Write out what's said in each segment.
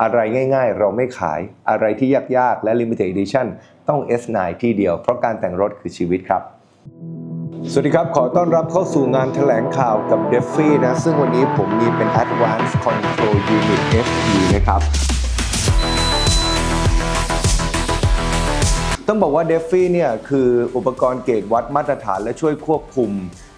อะไรง่ายๆ เราไม่ขายอะไรที่ยากๆ และ Limited Edition ต้อง S9 ที่เดียว เพราะการแต่งรถคือชีวิตครับ สวัสดีครับ ขอต้อนรับเข้าสู่งานแถลงข่าวกับ d e f ฟี่นะ ซึ่งวันนี้ผมมีเป็น Advanced Control Unit FE นะครับ ต้องบอกว่า d e f ฟี่เนี่ยคืออุปกรณ์เกจวัดมาตรฐานและช่วยควบคุม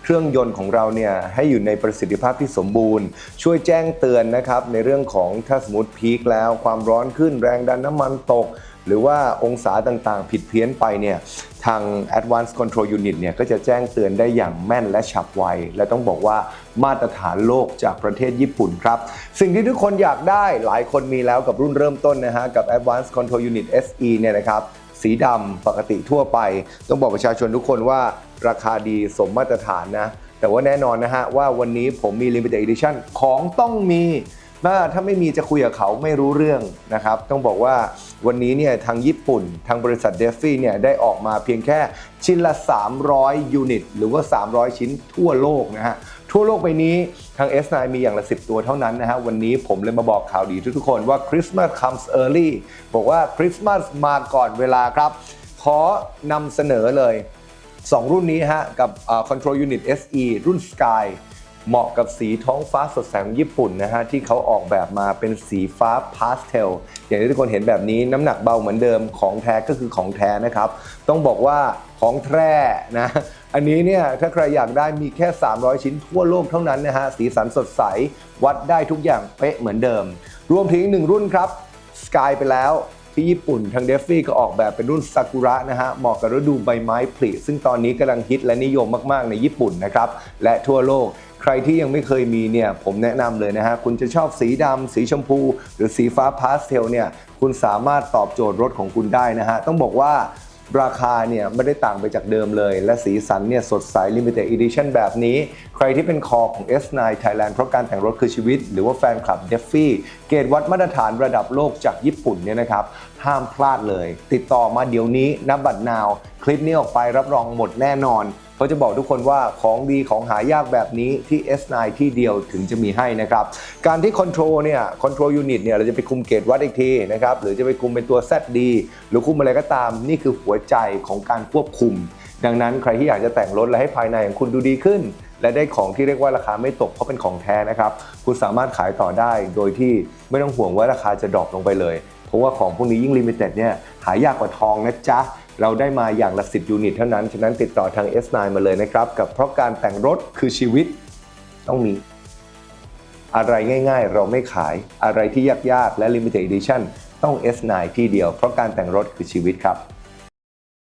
เครื่องยนต์ของเราเนี่ยให้อยู่ในประสิทธิภาพที่สมบูรณ์ ช่วยแจ้งเตือนนะครับในเรื่องของถ้าสมมติพีคแล้วความร้อนขึ้นแรงดันน้ำมันตก หรือว่าองศาต่างๆ ผิดเพี้ยนไปเนี่ยทาง Advanced Control Unit เนี่ยก็จะแจ้งเตือนได้อย่างแม่นและฉับไว และต้องบอกว่ามาตรฐานโลกจากประเทศญี่ปุ่นครับ สิ่งที่ทุกคนอยากได้หลายคนมีแล้วกับรุ่นเริ่มต้นนะฮะกับ Advanced Control Unit SE เนี่ยนะครับ สีดำปกติทั่วไป ต้องบอกประชาชนทุกคนว่าราคาดีสมมาตรฐานนะ แต่ว่าแน่นอนนะฮะว่าวันนี้ผมมี Limited Edition ของต้องมี ถ้าถ้าไม่มีจะคุยกับเขาไม่รู้เรื่องนะครับ ต้องบอกว่าวันนี้เนี่ยทางญี่ปุ่น ทางบริษัทเดฟฟี่เนี่ยได้ออกมาเพียงแค่ชิ้นละ 300 ยูนิต หรือว่า 300 ชิ้นทั่วโลกนะฮะทั่วโลกใบนี้ทาง S9 มีอย่างละ 10 ตัวเท่านั้นนะฮะ วันนี้ผมเลยมาบอกข่าวดีทุกๆคนว่า Christmas comes early บอกว่าคริสต์มาสมาก่อนเวลาครับ ขอนำเสนอเลย 2 รุ่นนี้ฮะ กับอ่า Control Unit SE รุ่น Sky เหมาะกับสีท้องฟ้าสดใสของญี่ปุ่นนะฮะที่เขาออกแบบมาเป็นสีฟ้าพาสเทลอย่างที่ทุกคนเห็นแบบนี้น้ำหนักเบาเหมือนเดิมของแท้ก็คือของแท้นะครับ ต้องบอกว่าของแท้นะอันนี้เนี่ยถ้าใครอยากได้มีแค่ 300 ชิ้นทั่วโลกเท่านั้นนะฮะสีสันสดใสวัดได้ทุกอย่างเป๊ะเหมือนเดิม รวมถึงหนึ่งรุ่นครับ Sky ไปแล้ว ที่ญี่ปุ่นทางเดฟฟี่ก็ออกแบบเป็นรุ่นซากุระนะฮะเหมาะกับฤดูใบไม้ผลิซึ่งตอนนี้กำลังฮิตและนิยมมาก ๆ ในญี่ปุ่นนะครับ และทั่วโลกใครที่ยังไม่เคยมีเนี่ยผมแนะนำเลยนะฮะคุณจะชอบสีดำสีชมพู หรือสีฟ้าพาสเทลเนี่ยคุณสามารถตอบโจทย์รถของคุณได้นะฮะต้องบอกว่า ราคาเนี่ยไม่ได้ต่างไปจากเดิมเลย และสีสันเนี่ยสดใส Limited Edition แบบนี้ ใครที่เป็นคอของ S9 Thailand เพราะการแต่งรถคือชีวิต หรือว่าแฟนคลับ d e ฟฟี่เกรดวัดมาตรฐานระดับโลกจากญี่ปุ่นเนี่ยนะครับห้ามพลาดเลย ติดต่อมาเดี๋ยวนี้นับบัตรนาว คลิปนี้ออกไปรับรองหมดแน่นอน เขาจะบอกทุกคนว่าของดีของหายากแบบนี้ที่ S9 ที่เดียวถึงจะมีให้นะครับการที่ Control เนี่ย Control Unit เนี่ยเราจะไปคุมเกจวัดอีกทีนะครับหรือจะไปคุมเป็นตัว ZD หรือคุมอะไรก็ตามนี่คือหัวใจของการควบคุม ดังนั้นใครที่อยากจะแต่งรถและให้ภายในของคุณดูดีขึ้น และได้ของที่เรียกว่าราคาไม่ตกเพราะเป็นของแท้นะครับคุณสามารถขายต่อได้โดยที่ไม่ต้องห่วงว่าราคาจะดรอปลงไปเลย เพราะว่าของพวกนี้ยิ่งลิมิเต็ดเนี่ย หายากกว่าทองนะจ๊ะ เราได้มาอย่างละ10ยูนิตเท่านั้น ฉะนั้นติดต่อทาง S9 มาเลยนะครับ กับเพราะการแต่งรถคือชีวิตต้องมี อะไรง่ายๆ เราไม่ขายอะไรที่ยากๆ และ Limited Edition ต้อง S9 ที่เดียว เพราะการแต่งรถคือชีวิตครับ